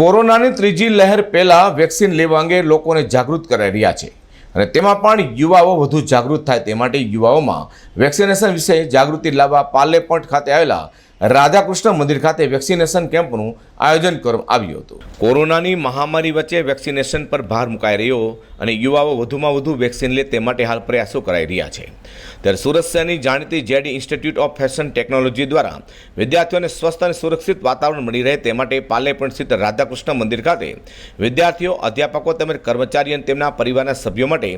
કોરોનાની ત્રીજી લહેર પહેલાં વેક્સિન લેવા અંગે લોકોને જાગૃત કરાઈ રહ્યા છે અને તેમાં પણ યુવાઓ વધુ જાગૃત થાય તે માટે યુવાઓમાં વેક્સિનેશન વિશે જાગૃતિ લાવવા પાર્લે ખાતે આવેલા રાધાકૃષ્ણ મંદિર ખાતે વેક્સિનેશન કેમ્પનું આયોજન કરવામાં આવ્યું હતું કોરોનાની મહામારી વચ્ચે વેક્સિનેશન પર ભાર મુકાઈ રહ્યો અને યુવાઓ વધુમાં વધુ વેક્સિન લે તે માટે હાલ પ્રયાસો કરાઈ રહ્યા છે ત્યારે સુરત શહેરની જાણીતી JD institute of fashion technology દ્વારા વિદ્યાર્થીઓને સ્વસ્થ અને સુરક્ષિત વાતાવરણ મળી રહે તે માટે પાલેપણ સ્થિત રાધાકૃષ્ણ મંદિર ખાતે વિદ્યાર્થીઓ અધ્યાપકો તેમજ કર્મચારી અને તેમના પરિવારના સભ્યો માટે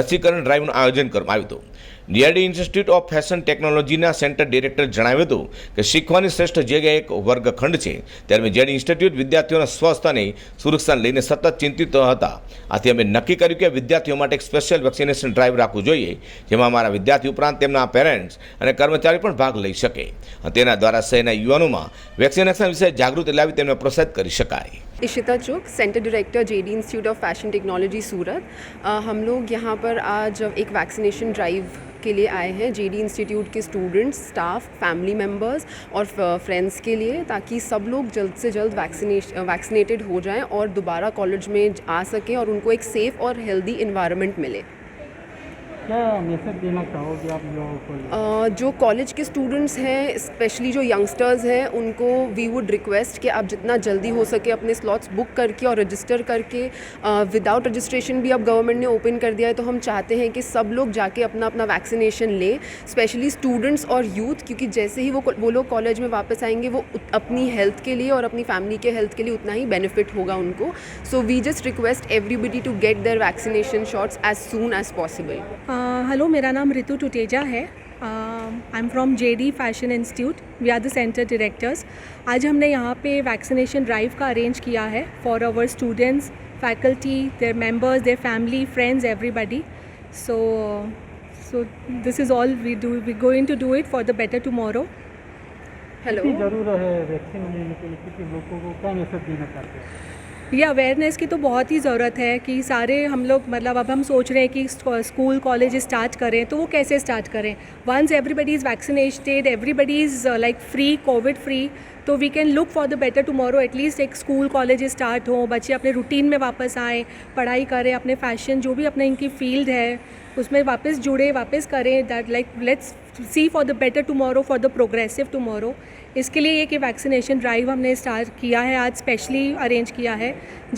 રસીકરણ ડ્રાઇવનું આયોજન કરવામાં આવ્યું હતું ડીઆરડી ઇન્સ્ટિટ્યૂટ ઓફ ફેશન ટેકનોલોજીના સેન્ટર ડિરેક્ટર જણાવ્યું હતું કે શીખવાની શ્રેષ્ઠ જગ્યાએ એક વર્ગખંડ છે ત્યારે અમે જેડી ઇન્સ્ટિટ્યૂટ વિદ્યાર્થીઓના સ્વસ્થાને સુરક્ષા લઈને સતત ચિંતિત હતા આથી અમે નક્કી કર્યું કે વિદ્યાર્થીઓ માટે એક સ્પેશિયલ વેક્સિનેશન ડ્રાઈવ રાખવું જોઈએ જેમાં અમારા વિદ્યાર્થી ઉપરાંત તેમના પેરેન્ટ્સ અને કર્મચારી પણ ભાગ લઈ શકે તેના દ્વારા શહેરના યુવાનોમાં વેક્સિનેશન વિશે જાગૃતિ લાવી તેમને પ્રોત્સાહિત કરી શકાય ચોક centre director J D institute of fashion technology Surat हम लोग यहाँ पर आज એક વેક્સિનેશન ડ્રાઈવ के लिए आए हैं डी इंस्टीट्यूट के स्टूडेंट्स स्टाफ फैमिली मेम्बर्स और फ्रेंड्स के लिए ताकि सब लोग जल्द से जल्द वैक्सीनेश वैक्सीनेटेड हो जाएं और दोबारा कॉलेज में आ सकें और उनको एक सेफ़ और हेल्दी इन्वायरमेंट मिले क्या जो कॉलेज के स्टूडेंट्स हैं स्पेशली जो यंगस्टर्स हैं उनको वी वुड रिक्वेस्ट कि आप जितना जल्दी हो सके अपने स्लॉट्स बुक करके और रजिस्टर करके विदाउट रजिस्ट्रेशन भी अब गवर्नमेंट ने ओपन कर दिया है तो हम चाहते हैं कि सब लोग जाके अपना अपना वैक्सीनेशन लें स्पेशली स्टूडेंट्स और यूथ क्योंकि जैसे ही वो वो लोग कॉलेज में वापस आएंगे वो अपनी हेल्थ के लिए और अपनी फैमिली के हेल्थ के लिए उतना ही बेनिफिट होगा उनको so we just request everybody to get their vaccination shots as soon as possible hello uh, मेरा नाम रितु टुटेजा है I am from J D fashion institute we are the centre directors आज हमने यहाँ पे वैक्सीनेशन ड्राइव का अरेंज किया है for our students faculty their members their family friends everybody so so this is all we do we going to do it for the better tomorrow hello जरूर है vaccine लेने के लिए लोगों को क्या मैसेज देना चाहते हैं ये अवेयरनेस की तो बहुत ही ज़रूरत है कि सारे हम लोग मतलब अब हम सोच रहे हैं कि स्कूल कॉलेज स्टार्ट करें तो वो कैसे स्टार्ट करें once everybody is vaccinated everybody is like free COVID free तो we can look for the better tomorrow at least एक स्कूल कॉलेज स्टार्ट हो बच्चे अपने रूटीन में वापस आएँ पढ़ाई करें अपने फैशन जो भी अपने इनकी फील्ड है उसमें वापस जुड़े वापस करें that like let's see for the better tomorrow for the progressive tomorrow इसके लिए एक वैक्सीनेशन ड्राइव हमने स्टार्ट किया है आज स्पेशली अरेंज किया है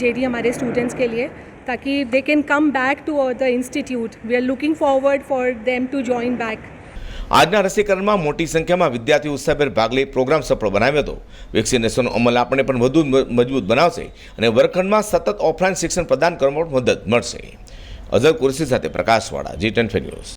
जेडी हमारे स्टूडेंट्स के लिए ताकि they can come back to the institute we are looking forward for them to join back આજના રસીકરણમાં મોટી સંખ્યામાં વિદ્યાર્થીઓ ઉત્સાહભેર ભાગ લઈ પ્રોગ્રામ સફળ બનાવ્યો હતો વેક્સિનેશન અમલ આપણે પણ વધુ મજબૂત બનાવશે અને વર્ગખંડમાં સતત ઓફલાઈન શિક્ષણ પ્રદાન કરવામાં મદદ મળશે અઝર કુરશી સાથે પ્રકાશવાળા જી ટેન ન્યૂઝ